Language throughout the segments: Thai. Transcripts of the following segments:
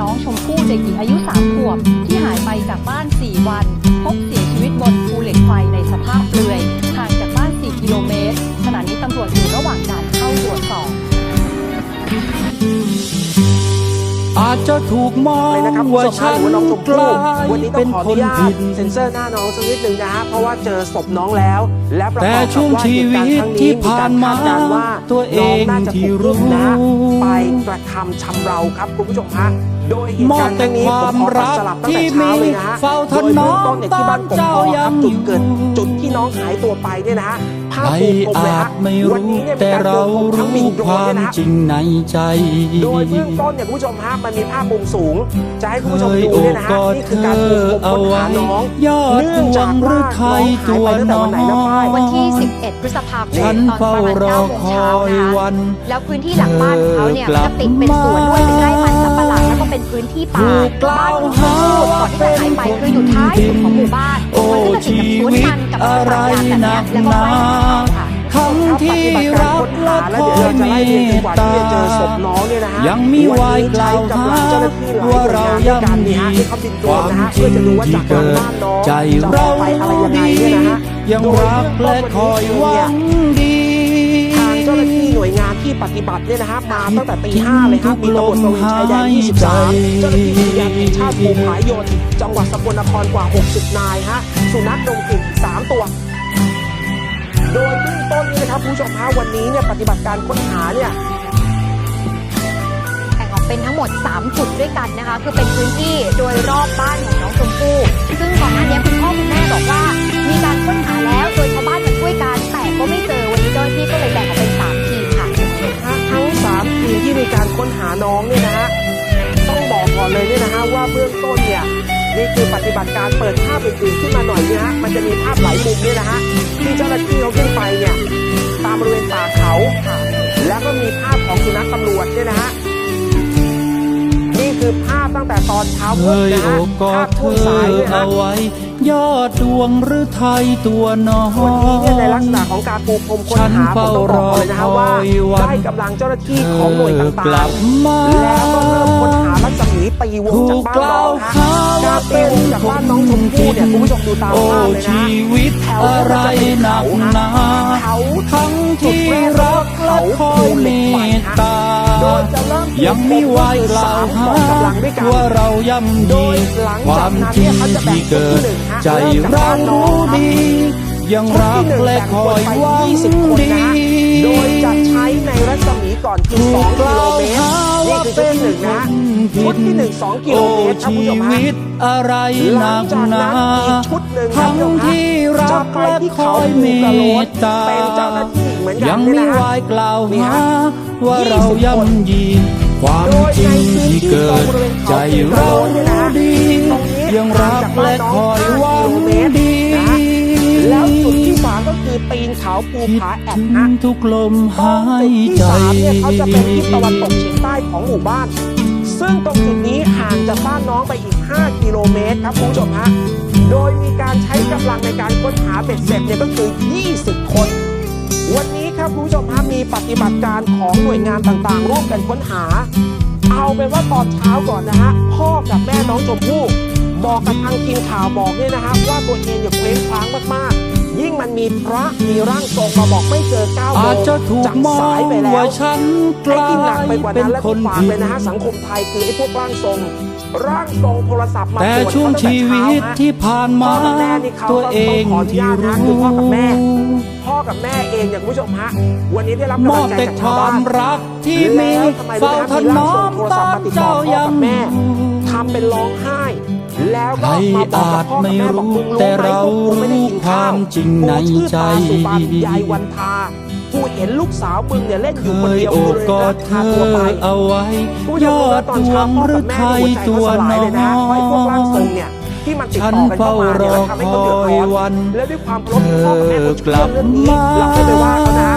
น้องชมพู่เด็กหญิงอายุ3ขวบที่หายไปจากบ้าน 4 วัน พบเสียชีวิตบนภูเหล็กไฟในสภาพเปลือย จจะถูกมอเลยงนะครับว่าคุณผู้ชฉัมนฮะน้องชมกพู่ลายวันนี้ต้เป็องนขออคนุนญาตผิดเซ็นเซอร์หน้าน้องสักนิดหนึ่งนะฮะเพราะว่าเจอศพน้องแล้ว และประกอบแต่กับช่วงว่าชีเหตุวิการณ์ครั้งตที่นี้มีผ่าการนคามาดการณ์ว่าตัวเอน้องงน่าจะที่ถูกรู้อุ้มนะฮะไปกระทำชำเราครับคุณผู้ชมฮะโดยเหตุมอการบณ์คแต่รั้งนี้คผวามมขอตัดรักสลับตั้งแต่ที่เช้ามีเลยนะฮะเฝ้าถโดยนเบื้อองต้มนเนี่ยบ้าที่บ้านนกกเจ้าอกคยัรับงจุดอยู่เกิดจุดที่น้องหายตัวไปเนี่ยนะฮะภาพใครปูพรมเลยอาฮะจไม่วันรู้นี้เนี่ยมีแต่การเราปูพรมทั้งบิรู้นโดรคนวามเนี่ยนะฮะจริงในใจโดยเบื้องต้นเนี่ยคุณผู้ชมฮะมันมีภาพมุมสูง จะให้คุณผู้ชมเคยดูโอเนี่ยบนะกฮะอดนี่เธคือการปูอพรมเอาค้นไว้หาน้องยอดเนื่องดวจากงหว่ารือไทยน้ตัองวหายไปตั้งแต่น้อวันไหนนะฝ้ายวันที่ง11 พฤษภาคมฉันตอนเฝ้าประมาณรอ9โมงคอเช้ายนะคะวันแล้วพื้นที่หลังบ้านของเขาเนี่ยเธอกลัจะบติดเป็นสวนด้วยเป็นไร่มันสำปะหลังมาแล้วก็เป็นพื้นที่ป่าถูกกล่าวหาบ้านของเขาก่อนที่จะหายไปคืออยู่ท้ายสุดของหมู่บ้านโอ้มันก็จะติดกับสวนมันกับชีวิตอะไรป่ายางแบบเนี้ยแล้วก็ไร่มันของเขาค่ะ ทั้งที่รักและคอยเมตตายังมีวายกล่าวหาว่าเราย่ำดีความจริงที่เกิดใจเราดียังรักและคอยหวังดีทางเจ้าหน้าที่หน่วยงานที่ปฏิบัติเนี่ยนะฮะมาตั้งแต่ตีห้าเลยครับมีตำรวจตระเวนชายแดน 23 เจ้าหน้าที่อุทยานแห่งชาติภูผายนจังหวัดสกลนครกว่า 60 นายฮะ สุนัขดมกลิ่นอีก3ตัว โดยเบื้องต้นนี้นะครับคุณผู้ชมฮะวันนี้เนี่ยปฏิบัติการค้นหาเนี่ยแบ่งออกเป็นทั้งหมด 3 จุดด้วยกันนะคะ คือเป็นพื้นที่โดยรอบบ้านของน้องชมพู่ซึ่งก่อนหน้านี้คุณพ่อคุณแม่บอกว่า มีการค้นหาแล้วโดยชาวบ้านมาช่วยกันแต่ก็ไม่เจอวันนี้เจ้าหน้าที่ก็เลยแบ่งออกเป็น 3 ทีมค่ะฮะทั้ง3ทีมที่มีการค้นหาน้องเนี่ยนะฮะต้องบอกก่อนเลยเนี่ยนะฮะว่าเบื้องต้นเนี่ย นี่คือปฏิบัติการเปิดภาพอื่นๆขึ้นมาหน่อยเนี่ยฮะมันจะมีภาพหลายมุมเนี่ยนะฮะที่เจ้าหน้าที่เขาขึ้นไปเนี่ยตามบริเวณป่าเขา แล้วก็มีภาพของสุนัขตำรวจเนี่ยนะฮะนี่คือภาพตั้งแต่ตอนเช้าเคมืดยนะโอฮะบกอภาดพเธช่วงอสายเนี่ยเอาฮะไว้ ยอดดวงหรือไทยตัวน้อวันนี้เนี่ยในลักษณะงของการปูพรมค้นฉันหาผมเฝ้าต้องบอกก่อนเลยนะฮะว่ารอคอยวันได้กำลังเจ้าหน้าที่ของหน่วยต่กลัางบๆมาแล้วก็เริ่มค้นหารัศมีตีวงถูจากกบ้านกน้ล่าอวงฮะหาการว่าตีเป็นวงจากคบ้านนน้องชมพู่เนี่ยคุณผู้ชมดูตามโอ้ภาพเลยนะชีฮะวิตอะไรหนักหนาเขาทั้ง ที่รักและคอยเมตตาโดยจะเริ่มยังมีวายกล่าวหาสามกองกำลังด้วยกันว่าเราย่ำโดดียหลังควาจากมนั้นจริเนี่งยเขาจะแบ่ที่งเกิดชุดที่หนึ่งฮะใจเริ่มจากเราบ้านน้องรู้ครับดี ยังชุดรักที่หนึ่งและแบ่งคคอนยไปหวัง20คนดีนะฮะโดยจะใช้ในรัศมีก่อนคือถูก2กกิโลล่าวเมตรหานี่ว่าคือชุเป็ดนที่หนึ่งคนะนชุผิดดที่หนึ่งสองกิโลโอ้เมตรครับคุณชีผู้ชมฮะวิตอะไรหหลันังกจากหนานั้นอีก ชุดหนึ่งครับทั้งคุณผู้ชมฮะที่รัจะกไปและที่คเขาอยภูเมกระโลนตตาเป็นเจ้าหน้าที่เหมือนกัยันงเนี่มียนะวาฮะยกล่าวนี่หาฮะว่าเรา20ย่ำยีความโดยจริในงพื้นที่ที่เกิตรงดบริเวณใจเขาภูกระโลเรานเนี่ยนะดีตรงนี้ยังรักและคอยหวังดีแล้วจุดที่สามก็คือตีนเขาภูคิดผาแอถึดงฮะทุกลมหาจุดยที่ใจสามเนี่ยเขาจะเป็นทิศตะวันตกเฉียงใต้ของหมู่บ้านซึ่งตรงจุดนี้ห่างจากบ้านน้องไปอีก 5 กิโลเมตรครับคุณผู้ชมฮะ โดยมีการใช้กำลังในการค้นหาเบ็ดเสร็จเนี่ยก็คือ 20 คน วันนี้ครับคุณผู้ชมฮะมีปฏิบัติการของหน่วยงานต่างๆ ร่วมกันค้นหา เอาเป็นว่าตอนเช้าก่อนนะฮะพ่อกับแม่น้องชมพู่บอกกับทางทีมข่าวบอกเนี่ยนะฮะว่าตัวเองเนี่ยเคว้งคว้างมากๆ ยิ่งมันมีพระมีร่างทรงมาบอกไม่เจอ9โมอาจงจะถูกจากมอสายงไปแล้วว่าฉันกไอ้ลาที่หนักยไปกว่าเป็นนั้นและคนที่ฝากผิด เลยนะฮะสังคมไทยคือไอ้พวกร่างทรง ร่างทรงโทรศัพท์มาแต่ตรวจช่วงเขาตั้ชีแต่วิตเช้าฮะที่ผ่านมาพ่อกับแม่นี่เขาตัวเองต้องขออนุที่ญาตนะรู้คือพ่อกับแม่พ่อกับแม่เองอย่างคุณผู้ชมฮะวันนี้ได้รับมกำอลับงใจแต่จากคชาววาบ้ามนรักที่มีแล้วทำไมรู้เฝ้าไหมถมีนร่างอทรงมโทรศัตพท์อนมาติดต่อเจ้าพ่อกับยำแม่ทำเป็นร้องไห้แล้วใคก็รมาบอกอากับจพ่อกับไม่แม่บอกรู้มึงรู้แต่ไหมเราพวกกูไม่ได้กินข้าวความจริงในใจกูชื่อตาสุบันยายวันทา กูเห็นลูกสาวมึงเนี่ยเล่นอเคยู่คนยเดียวโอกูบเลยกอนะดเธพาอตัวไปเอาไว้คุณผู้ชยมอรู้ว่าดตอนดวเช้างพ่อหรืกับอแม่ไทเนี่ยยหัวใจตัวเขาสลายน้เลยนะเพราะไอ้พวกร่างทรงเนี่ยที่มันติดฉันต่อกันเฝ้าเข้ามารเนี่ยอมันทำให้คเขาอเดือดร้ยอนวันและด้วยความเคารพที่พ่อกับแม่เขาเชื่อเรื่องนี้เธอกลับมาเราไม่ไปว่าเขานะ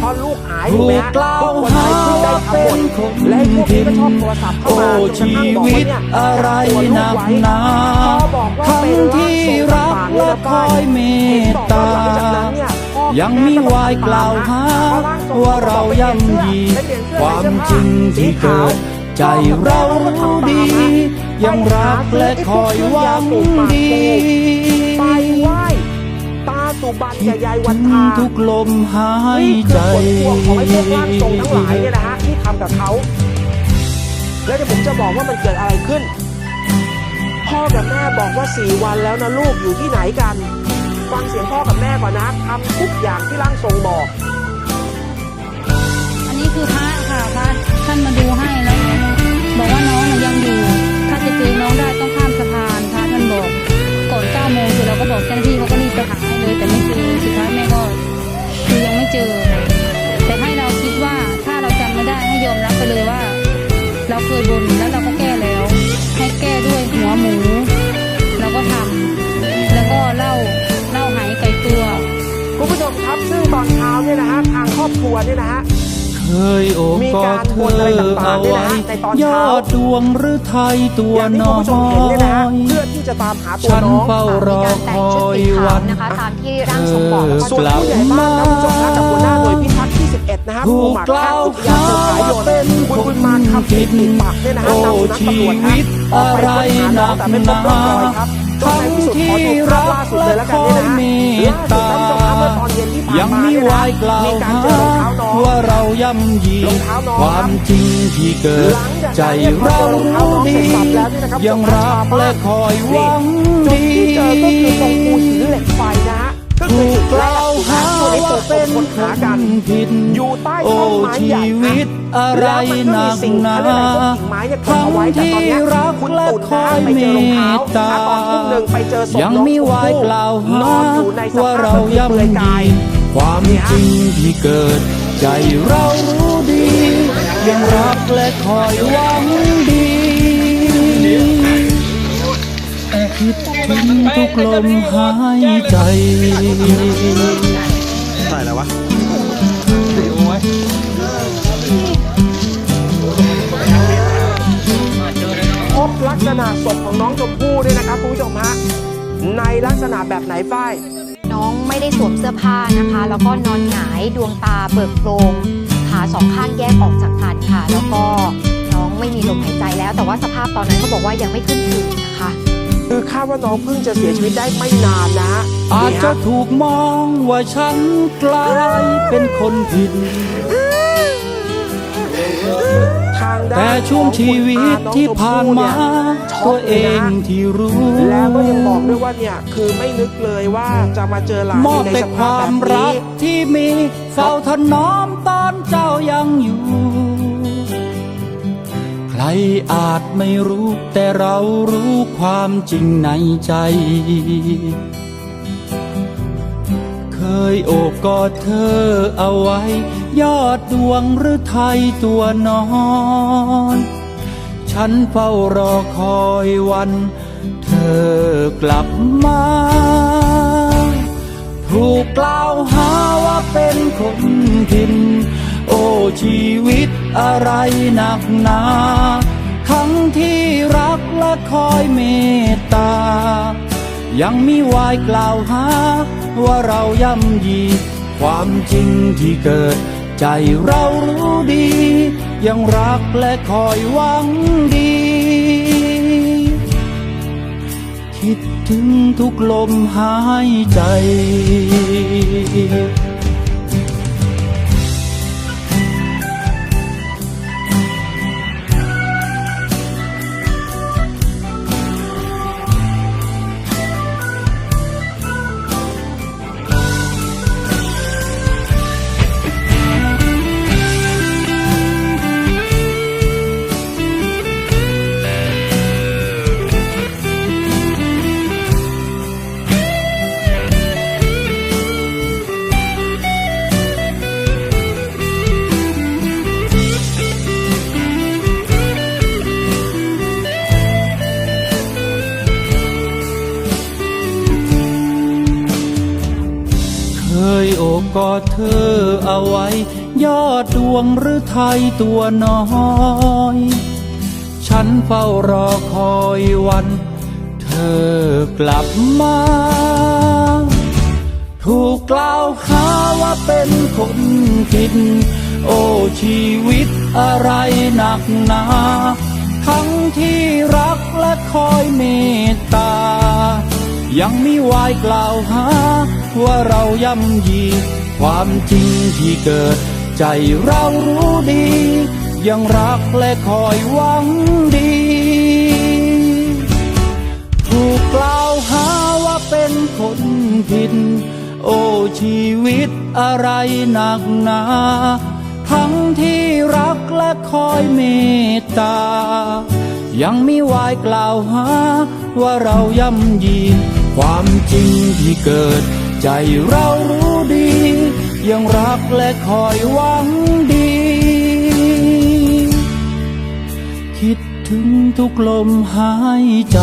เพราะลูกหายถูกไหมฮะถูกกล่าวทุกคนไทยพูดได้ทั้งหมดหาว่าเป็นคนและไอ้พวกนี้ก็ชอบโทรศัพท์เข้าโอ้มาจนกระทั่งบอกว่าเนี่ยชีวิตอะไรกักตัวลูกไว้หนักหนาพ่อบอกว่าทั้งเป็นร่างที่ทรงรักต่างๆและเนี่ยนะคป้าอยยเมเห็นตบอกตา ยังมีวายกล่าวหาว่าเราย่ำยี ความจริงที่เกิดใจเราดี ยังรักและคอยหวังดีไปไหวตาสุบันกับยายวันทาทุกลมหายใจนี่คือผลพวงของไอ้พวกร่างทรงทั้งหลายเนี่ยนะฮะที่ทำกับเขา แล้วเดี๋ยวผมจะบอกว่ามันเกิดอะไรขึ้น พ่อกับแม่บอกว่าสี่วันแล้วนะลูกอยู่ที่ไหนกัน ฟังเสียงพ่อกับแม่ก่อนนะทำทุกอย่างที่ร่างทรงบอก อันนี้คือพระค่ะพระท่านมาดูให้แล้วบอกว่าน้อง เช้าเนี่ยนะฮะทางครอบครัวเนี่ยนะฮะเคยโอบกอดเธอเอาไว้ยอดดวงหรือไทยตัวอย่างที่น้คุณอผู้ชมเห็นเนี่ยนะฮะยเพื่อที่จะตามหาตัวฉันน้องเฝ้ารอมีการคแต่งอชุดยสีขาวัวนนะคะตามที่ร่างทรงบอกแล้วก็ส่วนผู้ใหญ่บ้านนะคุณผู้ชมนะกับหัวหน้าหน่วยพิทักษ์ที่11นะฮะถูผู้กหมักกล่าวอุทยานเสือสายโยนเป็นคุณคบุนญมาคำผิดผิดปากเนี่ยนะฮะโอ้นำสุนัขตำรวจชีวิตออกไปค้นหาน้อ ทั้งที่สุดขอดูภาพล่าสุดเลยแล้วกันเนี่ยนะล่าสุดท่านผู้ชมครับเมื่อตอนเย็นที่ผ่ายังมามีเนี่ยวานะยกล่าวมีการหาเจอรองเท้าน้องว่าเราย่ำยีรองเท้าน้องความจริงที่เกิดหลังจากใจนั้เราเจอรองเท้าน้องเสร็จสับแล้วเนี่ยนะครับยังรักและคอยหวังจุดดีที่เจอก็คือตรงภูหินเหล็กไฟนะ เปิดปมค้นหากันผิดอยู่ใต้โอ้ต้นไม้ใหญ่ชีนะวิตอะไรแล้วมันหก็นัมีกสิ่งหนาอะไรหลายๆพวกกิ่งไม้เนี่ยกดเอาไว้แต่ตอนเนี้ยทั้งที่รักคุณและตุ่นคนะอยไปเจอรองเท้าเมตตาณตอนทุ่มหนึ่งไปเจอศพยังน้องมีชมวายพู่กล่าวนอนอยู่ในสว่าภาเราพคือเปลือยย่ำกายยีความจริงที่เกิด ใจเรารู้ดี ยังรักและคอยหวังดีคิดถึงทุกลมหายใจ พบลักษณะศพของน้องชมพู่เนี่ยนะครับคุณผู้ชมฮะในลักษณะแบบไหนฝ้ายน้องไม่ได้สวมเสื้อผ้านะคะ แล้วก็นอนหงายดวงตาเบิกโพรงขาสองข้างแยกออกจากกันค่ะ แล้วก็น้องไม่มีลมหายใจแล้ว แต่ว่าสภาพตอนนั้นเขาบอกว่ายังไม่ขึ้นอืดนะคะ คือคาดว่าน้องเพิ่งจะเสียชีวิตได้ไม่นานนะอาจนี่จะฮะถูกมองว่าฉันกลายเป็นคนผิด ทางด้านแต่ช่วงชีวิตที่ผ่านมาตัวเองที่รู้ แล้วก็ยังบอกด้วยว่าเนี่ยคือไม่นึกเลยว่าจะมาเจอหลานมออบยู่ในแต่สคภาพวาแบมบรันี้ กที่มีเฝ้าถนอมตอนเจ้ายังอยู่ใค รอาจไม่รู้แต่เรารู้ความจริงในใจ เคยโอบกอดเธอเอาไว้ ยอดดวงหรือไทยตัวนอยฉันเฝ้ารอคอยวัน เธอกลับมา ถูกกล่าวหาว่าเป็นคนผิด โอ้ชีวิตอะไรหนักหนาทั้งที่รักและคอยเมตตา ยังมีวายกล่าวหา ว่าเราย่ำยี ความจริงที่เกิด ใจเรารู้ดี ยังรักและคอยหวังดี คิดถึงทุกลมหายใจ กอดเธอเอาไว้ ยอดดวงหรือไทยตัวน้อย ฉันเฝ้ารอคอยวัน เธอกลับมา ถูกกล่าวหาว่าเป็นคนผิด โอ้ชีวิตอะไรหนักหนาทั้งที่รักและคอยเมตตา ยังมีวายกล่าวหา ว่าเราย่ำยี ความจริงที่เกิด ใจเรารู้ดี ยังรักและคอยหวังดี ถูกกล่าวหาว่าเป็นคนผิด โอ้ชีวิตอะไรหนักหนาทั้งที่รักและคอยเมตตา ยังมีวายกล่าวหา ว่าเราย่ำยี ความจริงที่เกิด ใจเรารู้ดี ยังรักและคอยหวังดี คิดถึงทุกลมหายใจ